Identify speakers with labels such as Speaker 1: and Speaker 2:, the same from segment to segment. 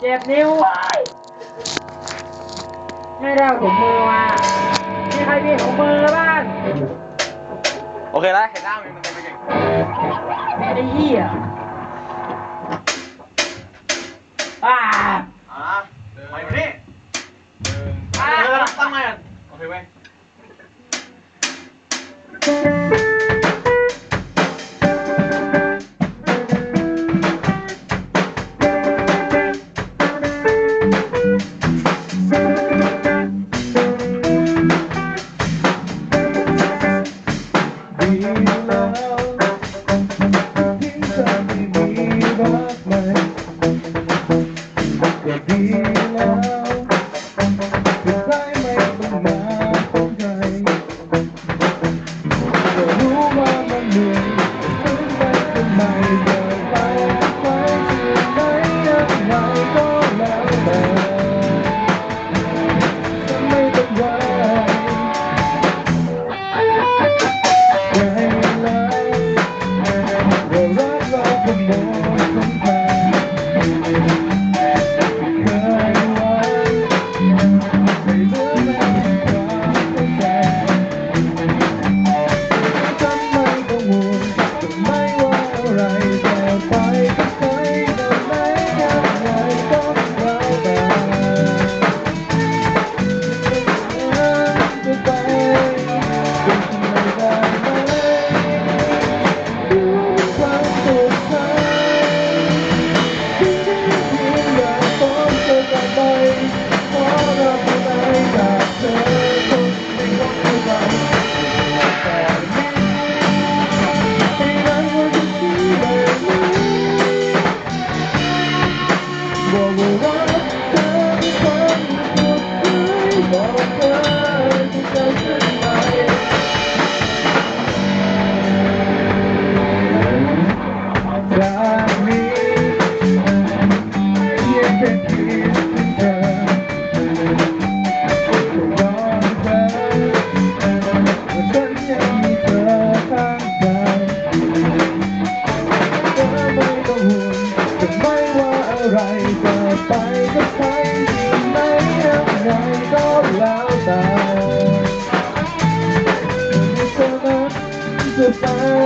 Speaker 1: เจ็บนิ้วไว้ไม่ได้ถุงมือมามีใครมีถุงมือบ้าง
Speaker 2: โอเคแล้วเห็นหน้ามันมันเต็มไปเก่ง
Speaker 1: ไอ้เหี้ยอ่า
Speaker 2: อะเดิ
Speaker 3: นไปมาดิเดินอะเดินตั้งไงอะโอเคเว้ย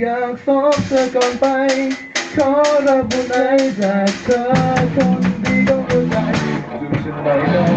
Speaker 3: อยากซบเธอก่อนไป ขอรับบุญไอจากเธอคนดีก็เข้าใจดูฉันไปได้